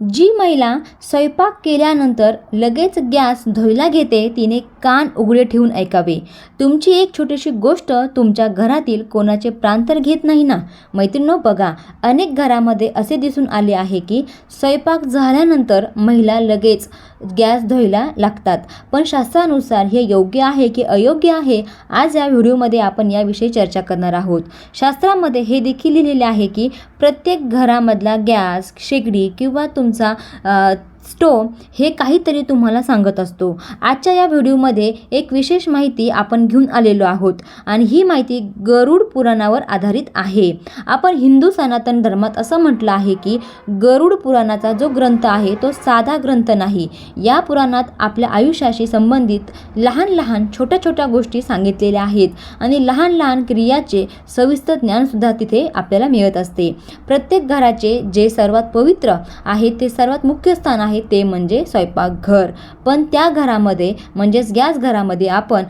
जी महिला स्वयंपाक केल्यानंतर लगेच गॅस धुईला घेते तिने कान उघडे ठेवून ऐकावे. तुमची एक छोटीशी गोष्ट तुमच्या घरातील कोणाचे प्रांतर घेत नाही ना? मैत्रिणो बघा अनेक घरामध्ये असे दिसून आले आहे की स्वयंपाक झाल्यानंतर महिला लगेच गॅस धुयला लागतात. पण शास्त्रानुसार हे योग्य आहे की अयोग्य आहे आज या व्हिडिओमध्ये आपण याविषयी चर्चा करणार आहोत. शास्त्रामध्ये हे देखील लिहिलेले आहे की प्रत्येक घरामधला गॅस शेगडी किंवा तुमचा अ, स्टोव हे काहीतरी तुम्हाला सांगत असतो. आजच्या या व्हिडिओमध्ये एक विशेष माहिती आपण घेऊन आलेलो आहोत आणि ही माहिती गरुड पुराणावर आधारित आहे. आपण हिंदू सनातन धर्मात असं म्हटलं आहे की गरुड पुराणाचा जो ग्रंथ आहे तो साधा ग्रंथ नाही. या पुराणात आपल्या आयुष्याशी संबंधित लहान लहान छोट्या छोट्या गोष्टी सांगितलेल्या आहेत आणि लहान लहान क्रियाचे सविस्तर ज्ञानसुद्धा तिथे आपल्याला मिळत असते. प्रत्येक घराचे जे सर्वात पवित्र आहे ते सर्वात मुख्य स्थान आहे ते म्हणजे स्वयंपाकघर. पण त्या घरामध्ये म्हणजेच गॅस घरामध्ये आपण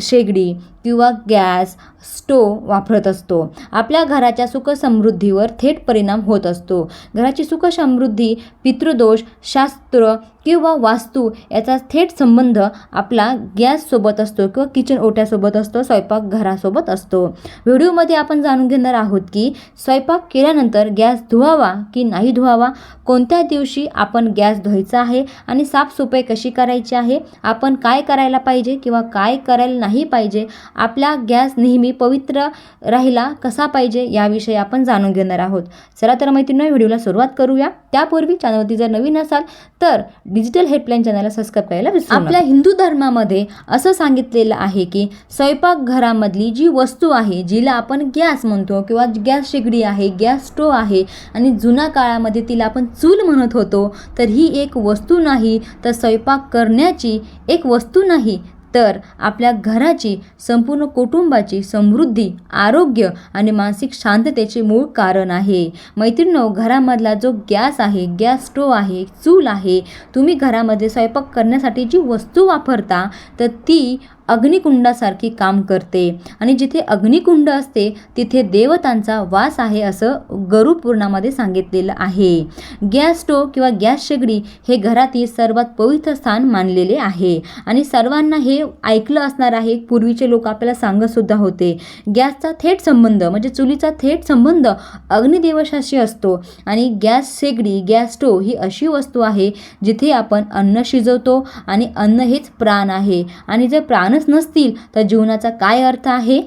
शेगडी किंवा गॅस स्टोव वापरत असतो. आपल्या घराच्या सुखसमृद्धीवर थेट परिणाम होत असतो. घराची सुखसमृद्धी पितृदोष शास्त्र किंवा वास्तू याचा थेट संबंध आपला गॅससोबत असतो किंवा किचन ओट्यासोबत असतो स्वयंपाकघरासोबत असतो. व्हिडिओमध्ये आपण जाणून घेणार आहोत की स्वयंपाक केल्यानंतर गॅस धुवावा की नाही धुवावा कोणत्या दिवशी आपण गॅस धुवायचा आहे आणि साफसफाई कशी करायची आहे आपण काय करायला पाहिजे किंवा काय करायला नाही पाहिजे आपला गॅस नेहमी पवित्र राहिला कसा पाहिजे याविषयी आपण जाणून घेणार आहोत. चला तर मैत्रिणी व्हिडिओला सुरुवात करूया. त्यापूर्वी चॅनलवरती जर नवीन असाल तर डिजिटल हेल्पलाईन चॅनलला सबस्क्राईब करायला विसरू आपल्या हिंदू धर्मामध्ये असं सांगितलेलं आहे की स्वयंपाकघरामधली जी वस्तू आहे जिला आपण गॅस म्हणतो किंवा गॅस शेगडी आहे गॅस स्टोव आहे आणि जुन्या काळामध्ये तिला आपण चूल म्हणत होतो तर ही एक वस्तू नाही. तर स्वयंपाक करण्याची एक वस्तू नाही. तर आपल्या घराची संपूर्ण कुटुंबाची समृद्धी आरोग्य आणि मानसिक शांततेचे मूळ कारण आहे. मैत्रिणीनो घरामधला जो गॅस आहे गॅस स्टोव आहे चूल आहे तुम्ही घरामध्ये स्वयंपाक करण्यासाठी जी वस्तू वापरता तर ती अग्निकुंडासारखी काम करते. आणि जिथे अग्निकुंड असते तिथे देवतांचा वास आहे असं गरुपूर्णामध्ये सांगितलेलं आहे. गॅस स्टोव किंवा गॅस शेगडी हे घरातील सर्वात पवित्र स्थान मानलेले आहे. आणि सर्वांना हे ऐकलं असणार आहे. पूर्वीचे लोक आपल्याला सांगतसुद्धा होते. गॅसचा थेट संबंध म्हणजे चुलीचा थेट संबंध अग्निदेवशाशी असतो. आणि गॅस शेगडी गॅस स्टोव ही अशी वस्तू आहे जिथे आपण अन्न शिजवतो आणि अन्न हेच प्राण आहे. आणि जर प्राणच नसतील तर जीवनाचा काय अर्थ आहे?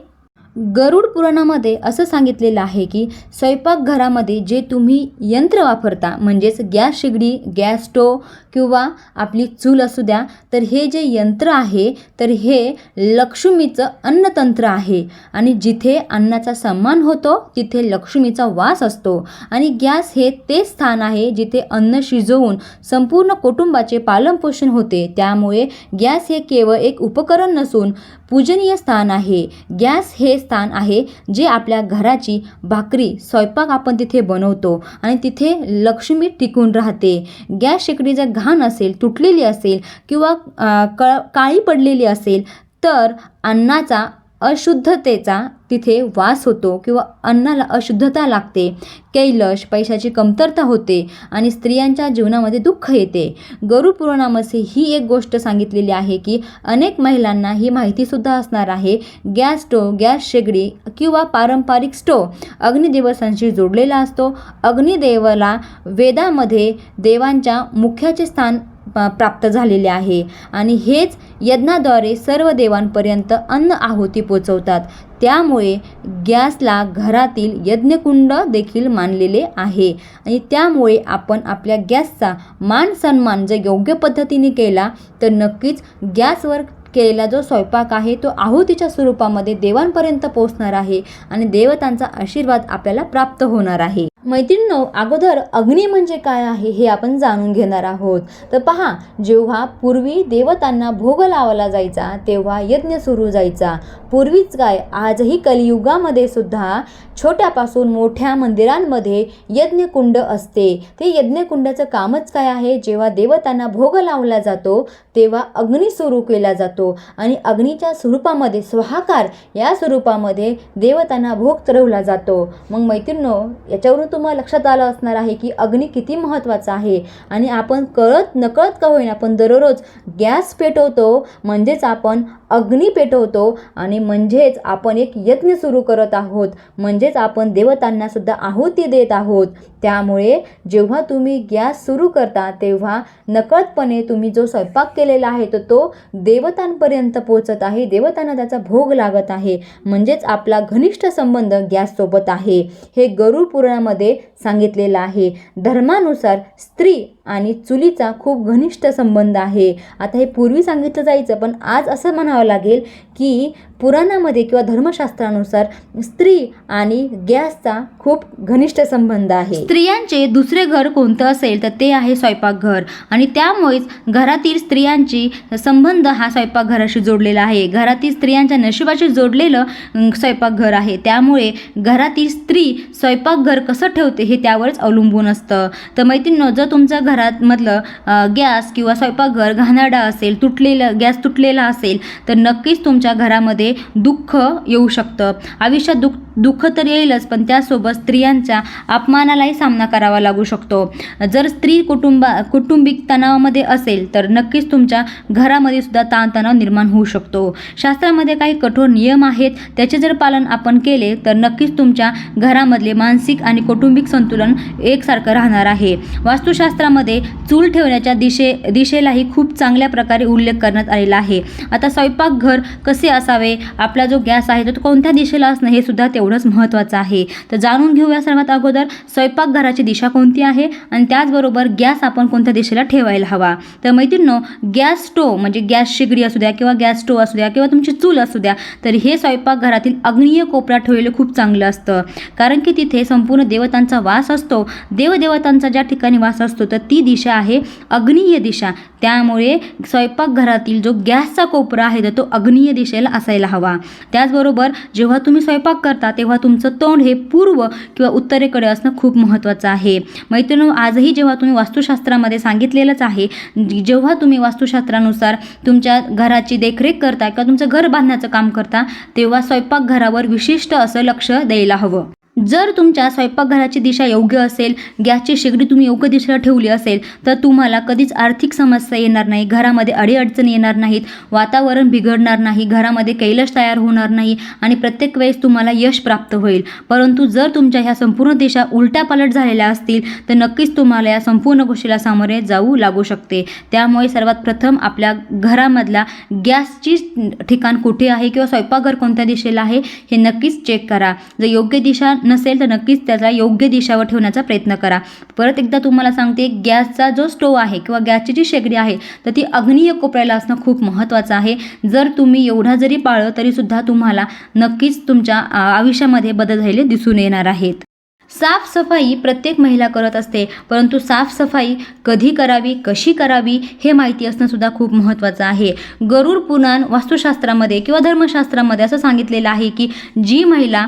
गरुड पुराणामध्ये असं सांगितलेलं आहे की स्वयंपाकघरामध्ये जे तुम्ही यंत्र वापरता म्हणजेच गॅस शेगडी गॅस स्टोव किंवा आपली चूल असू द्या तर हे जे यंत्र आहे तर हे लक्ष्मीचं अन्नतंत्र आहे. आणि जिथे अन्नाचा सन्मान होतो तिथे लक्ष्मीचा वास असतो. आणि गॅस हे ते स्थान आहे जिथे अन्न शिजवून संपूर्ण कुटुंबाचे पालनपोषण होते. त्यामुळे गॅस हे केवळ एक उपकरण नसून पूजनीय स्थान आहे. गॅस हे स्थान आहे जे आपल्या घराची भाकरी स्वयंपाक आपण तिथे बनवतो आणि तिथे लक्ष्मी टिकून राहते. गॅस शेगडी जर घाण असेल तुटलेली असेल किंवा क काळी पडलेली असेल तर अन्नाचा अशुद्धतेचा तिथे वास होतो किंवा अन्नाला अशुद्धता लागते. कैलश पैशाची कमतरता होते आणि स्त्रियांच्या जीवनामध्ये दुःख येते. गरुड पुराणामध्ये ही एक गोष्ट सांगितलेली आहे की अनेक महिलांना ही माहितीसुद्धा असणार आहे. गॅस स्टोव गॅस शेगडी किंवा पारंपरिक स्टोव अग्निदेवतांशी जोडलेला असतो. अग्निदेवाला वेदामध्ये देवांच्या मुख्याचे स्थान प- प्राप्त झालेले आहे. आणि हेच यज्ञाद्वारे सर्व देवांपर्यंत अन्न आहुती पोचवतात. त्यामुळे गॅसला घरातील यज्ञकुंड देखील मानलेले आहे. आणि त्यामुळे आपण आपल्या गॅसचा मान सन्मान जर योग्य पद्धतीने केला तर नक्कीच गॅसवर केलेला जो स्वयंपाक आहे तो आहुतीच्या स्वरूपामध्ये देवांपर्यंत पोचणार आहे आणि देवतांचा आशीर्वाद आपल्याला प्राप्त होणार आहे. मैत्रिणींनो अगोदर अग्नी म्हणजे काय आहे हे आपण जाणून घेणार आहोत. तर पहा जेव्हा पूर्वी देवतांना भोग लावला जायचा तेव्हा यज्ञ सुरू जायचा. पूर्वीच काय आजही कलियुगामध्ये सुद्धा छोट्यापासून मोठ्या मंदिरांमध्ये यज्ञकुंड असते. ते यज्ञकुंडाचं कामच काय आहे जेव्हा देवतांना भोग लावला जातो तेव्हा अग्नी सुरू केला जातो. आणि अग्नीच्या स्वरूपामध्ये स्वाहाकार या स्वरूपामध्ये देवतांना भोग चढवला जातो. मग मैत्रिणो याच्यावरून तुम्हाला लक्षात आलं असणार आहे की अग्नी किती महत्त्वाचा आहे. आणि आपण कळत नकळत का होईना आपण दररोज गॅस पेटवतो म्हणजेच आपण अग्नी पेटवतो आणि म्हणजेच आपण एक यज्ञ सुरू करत आहोत म्हणजेच आपण देवतांना सुद्धा आहुती देत आहोत. त्यामुळे जेव्हा तुम्ही गॅस सुरू करता तेव्हा नकळतपणे तुम्ही जो स्वयंपाक केलेला आहे तर तो देवतांपर्यंत पोहोचत आहे देवतांना त्याचा भोग लागत आहे. म्हणजेच आपला घनिष्ठ संबंध गॅससोबत आहे. हे गरुड पुराणामध्ये de सांगितलेलं आहे. धर्मानुसार स्त्री आणि चुलीचा खूप घनिष्ठ संबंध आहे. आता हे पूर्वी सांगितलं जायचं पण आज असं म्हणावं लागेल की पुराणामध्ये किंवा धर्मशास्त्रानुसार स्त्री आणि गॅसचा खूप घनिष्ठ संबंध आहे. स्त्रियांचे दुसरे घर कोणतं असेल तर ते आहे स्वयंपाकघर. आणि त्यामुळेच घरातील स्त्रियांची संबंध हा स्वयंपाकघराशी जोडलेला आहे. घरातील स्त्रियांच्या नशिबाशी जोडलेलं स्वयंपाकघर आहे. त्यामुळे घरातील स्त्री स्वयंपाकघर कसं ठेवते हे हे त्यावरच अवलंबून असतं. तर मैत्रिणींनो जर तुमचं घरात मधलं गॅस किंवा स्वयंपाकघर घाणाडा असेल तुटलेलं गॅस तुटलेला असेल तर नक्कीच तुमच्या घरामध्ये दुःख येऊ शकतं. आयुष्यात दुःख दुःख तर येईलच पण त्यासोबत स्त्रियांच्या अपमानालाही सामना करावा लागू शकतो. जर स्त्री कुटुंबा कुटुंबिक तणावामध्ये असेल तर नक्कीच तुमच्या घरामध्ये सुद्धा ताणतणाव निर्माण होऊ शकतो. शास्त्रामध्ये काही कठोर नियम आहेत त्याचे जर पालन आपण केले तर नक्कीच तुमच्या घरामधले मानसिक आणि कौटुंबिक संतुलन एकसारखं राहणार आहे. वास्तुशास्त्रामध्ये चूल ठेवण्याच्या दिशे दिशेलाही खूप चांगल्या प्रकारे उल्लेख करण्यात आलेला आहे. आता स्वयंपाकघर कसे असावे? आपला जो गॅस आहे तो कोणत्या दिशेला असणं हे सुद्धा तेवढंच महत्त्वाचं आहे. तर जाणून घेऊया सर्वात अगोदर स्वयंपाकघराची दिशा कोणती आहे आणि त्याचबरोबर गॅस आपण कोणत्या दिशेला ठेवायला हवा? तर मैत्रिणींनो गॅस स्टोव म्हणजे गॅस शिगडी असू द्या किंवा गॅस स्टोव असू द्या किंवा तुमची चूल असू द्या तर हे स्वयंपाकघरातील अग्नीय कोपऱ्यात ठेवलेलं खूप चांगलं असतं. कारण की तिथे संपूर्ण देवतांचा वास असतो. देवदेवतांचा ज्या ठिकाणी वास असतो तर ती दिशा आहे अग्नीय दिशा. त्यामुळे स्वयंपाकघरातील जो गॅसचा कोपरा आहे तर तो अग्नीय दिशेला असायला हवा. त्याचबरोबर जेव्हा तुम्ही स्वयंपाक करता तेव्हा तुमचं तोंड हे पूर्व किंवा उत्तरेकडे असणं खूप महत्त्वाचं आहे. मैत्रिणी आजही जेव्हा तुम्ही वास्तुशास्त्रामध्ये सांगितलेलंच आहे जेव्हा तुम्ही वास्तुशास्त्रानुसार तुमच्या घराची देखरेख करता किंवा तुमचं घर बांधण्याचं काम करता तेव्हा स्वयंपाकघरावर विशिष्ट असं लक्ष द्यायला हवं. जर तुमच्या स्वयंपाकघराची दिशा योग्य असेल गॅसची शेगडी तुम्ही योग्य दिशेला ठेवली असेल तर तुम्हाला कधीच आर्थिक समस्या येणार नाही घरामध्ये अडीअडचणी येणार नाहीत वातावरण बिघडणार नाही घरामध्ये कैलश तयार होणार नाही आणि प्रत्येक वेळेस तुम्हाला यश प्राप्त होईल. परंतु जर तुमच्या ह्या संपूर्ण दिशा उलट्यापालट झालेल्या असतील तर नक्कीच तुम्हाला या संपूर्ण गोष्टीला सामोरे जाऊ लागू शकते. त्यामुळे सर्वात प्रथम आपल्या घरामधला गॅसची ठिकाण कुठे आहे किंवा स्वयंपाकघर कोणत्या दिशेला आहे हे नक्कीच चेक करा. जर योग्य दिशा नसेल तर नक्कीच त्याला योग्य दिशावर ठेवण्याचा प्रयत्न करा. परत एकदा तुम्हाला सांगते गॅसचा जो स्टोव आहे किंवा गॅसची जी शेगडी आहे तर ती अग्नीय कोपऱ्याला असणं खूप महत्त्वाचं आहे. जर तुम्ही एवढा जरी पाळलं तरीसुद्धा तुम्हाला नक्कीच तुमच्या आयुष्यामध्ये बदल झालेले दिसून येणार आहेत. साफसफाई प्रत्येक महिला करत असते परंतु साफसफाई कधी करावी कशी करावी हे माहिती असणं सुद्धा खूप महत्त्वाचं आहे. गरुड पुराण वास्तुशास्त्रामध्ये किंवा धर्मशास्त्रामध्ये असं सांगितलेलं आहे की जी महिला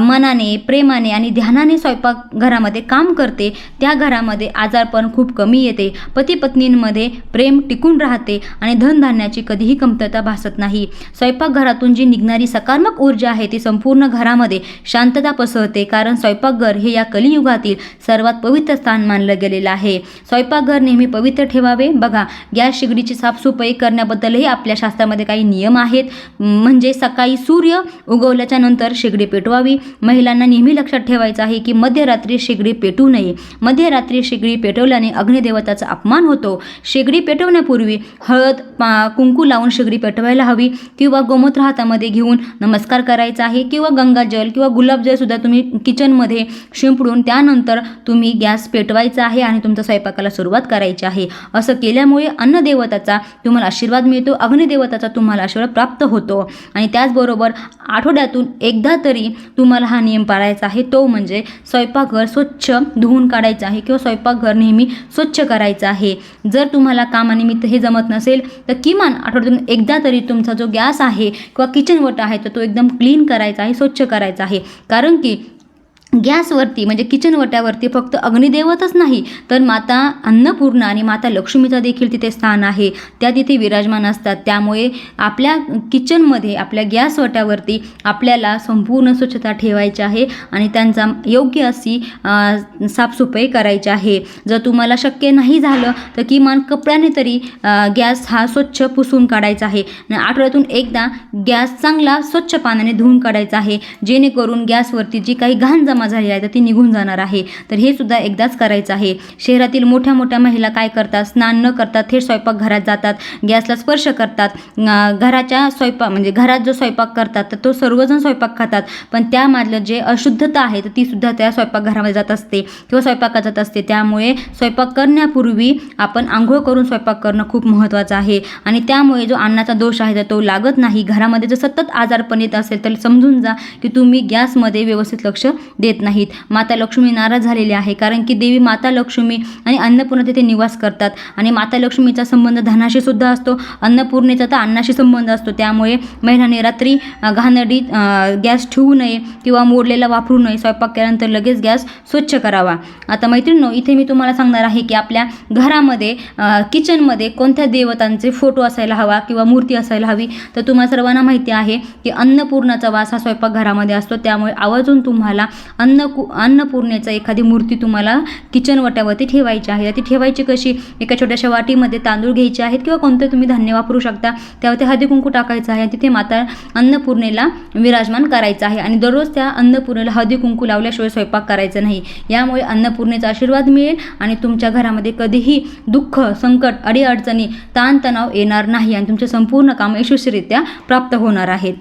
मनाने प्रेमाने आणि ध्यानाने स्वयंपाकघरामध्ये काम करते त्या घरामध्ये आजारपण खूप कमी येते. पती पत्नींमध्ये प्रेम टिकून राहते आणि धनधान्याची कधीही कमतरता भासत नाही. स्वयंपाकघरातून जी निघणारी सकारात्मक ऊर्जा आहे ती संपूर्ण घरामध्ये शांतता पसरते कारण स्वयंपाकघर हे या कलियुगातील सर्वात पवित्र स्थान मानलं गेलेलं आहे. स्वयंपाकघर नेहमी पवित्र ठेवावे. बघा गॅस शिगडीची साफसफाई करण्याबद्दलही आपल्या शास्त्रामध्ये काही नियम आहेत. म्हणजे सकाळी सूर्य उगवल्याच्या नंतर शेगडी पेटवावी. महिलांना नेहमी लक्षात ठेवायचं आहे की मध्यरात्री शेगडी पेटू नये. मध्यरात्री शेगडी पेटवल्याने अग्निदेवताचा अपमान होतो. शेगडी पेटवण्यापूर्वी हळद पा कुंकू लावून शेगडी पेटवायला हवी किंवा गोमूत्र हातामध्ये घेऊन नमस्कार करायचा आहे किंवा गंगाजल किंवा गुलाबजलसुद्धा तुम्ही किचनमध्ये शिंपडून त्यानंतर तुम्ही गॅस पेटवायचा आहे आणि तुमच्या स्वयंपाकाला सुरुवात करायची आहे. असं केल्यामुळे अन्नदेवताचा तुम्हाला आशीर्वाद मिळतो अग्निदेवताचा तुम्हाला आशीर्वाद प्राप्त होतो. आणि त्याचबरोबर आठवड्यातून एकदा तरी तुम्हाला हा नियम पाळायचा आहे. तो म्हणजे स्वयंपाकघर स्वच्छ धुवून काढायचं आहे किंवा स्वयंपाकघर नेहमी स्वच्छ करायचं आहे. जर तुम्हाला कामानिमित्त हे जमत नसेल तर किमान आठवड्यातून एकदा तरी तुमचा जो गॅस आहे किंवा किचनवट आहे तर तो एकदम क्लीन करायचा आहे स्वच्छ करायचा आहे. कारण की गॅसवरती म्हणजे किचन वट्यावरती फक्त अग्निदेवतच नाही तर माता अन्नपूर्णा आणि माता लक्ष्मीचा देखील तिथे स्थान आहे. त्या तिथे विराजमान असतात. त्यामुळे आपल्या किचनमध्ये आपल्या गॅस वट्यावरती आपल्याला संपूर्ण स्वच्छता ठेवायची आहे आणि त्यांचा योग्य अशी साफसफाई करायची आहे. जर तुम्हाला शक्य नाही झालं तर किमान कपड्याने तरी गॅस हा स्वच्छ पुसून काढायचा आहे. आठवड्यातून एकदा गॅस चांगला स्वच्छ पाण्याने धुवून काढायचा आहे. जेणेकरून गॅसवरती जी काही घाण जमा झालेली आहे तर ती निघून जाणार आहे. तर हे सुद्धा एकदाच करायचं आहे. शहरातील मोठ्या मोठ्या महिला काय करतात? स्नान न करतात थेट स्वयंपाक घरात जातात. गॅसला स्पर्श करतात. घराच्या स्वयंपाक म्हणजे घरात जो स्वयंपाक करतात तर तो सर्वजण स्वयंपाक खातात. पण त्यामधलं जे अशुद्धता आहे तर ती सुद्धा त्या स्वयंपाकघरामध्ये जात असते किंवा स्वयंपाकात जात असते. त्यामुळे स्वयंपाक करण्यापूर्वी आपण आंघोळ करून स्वयंपाक करणं खूप महत्त्वाचं आहे. आणि त्यामुळे जो अन्नाचा दोष आहे तर तो लागत नाही. घरामध्ये जर सतत आजारपण येत असेल तर समजून जा की तुम्ही गॅसमध्ये व्यवस्थित लक्ष दे देत नाहीत. माता लक्ष्मी नाराज झालेली आहे कारण की देवी माता लक्ष्मी आणि अन्नपूर्णा तिथे निवास करतात. आणि माता लक्ष्मीचा संबंध धनाशी सुद्धा असतो अन्नपूर्णेचा तर अन्नाशी संबंध असतो. त्यामुळे महिलांनी रात्री घाणडीत गॅस ठेवू नये किंवा मोडलेला वापरू नये. स्वयंपाक केल्यानंतर लगेच गॅस स्वच्छ करावा. आता मैत्रिणींनो इथे मी तुम्हाला सांगणार आहे की आपल्या घरामध्ये किचनमध्ये कोणत्या देवतांचे फोटो असायला हवा किंवा मूर्ती असायला हवी तर तुम्हाला सर्वांना माहिती आहे की अन्नपूर्णाचा वास हा स्वयंपाकघरामध्ये असतो. त्यामुळे आवर्जून तुम्हाला अन्न अन्नपूर्णेचा एखादी मूर्ती तुम्हाला किचन वट्यावरती ठेवायची आहे. ती ठेवायची कशी? एका छोट्याशा वाटीमध्ये तांदूळ घ्यायचे आहेत किंवा कोणतं तुम्ही धान्य वापरू शकता. त्यावरती हळदी कुंकू टाकायचं आहे. तिथे माता अन्नपूर्णेला विराजमान करायचं आहे. आणि दररोज त्या अन्नपूर्णेला हळदी कुंकू लावल्याशिवाय स्वयंपाक करायचा नाही. यामुळे अन्नपूर्णेचा आशीर्वाद मिळेल आणि तुमच्या घरामध्ये कधीही दुःख संकट अडीअडचणी ताणतणाव येणार नाही आणि तुमचे संपूर्ण काम यशस्वीरित्या प्राप्त होणार आहेत.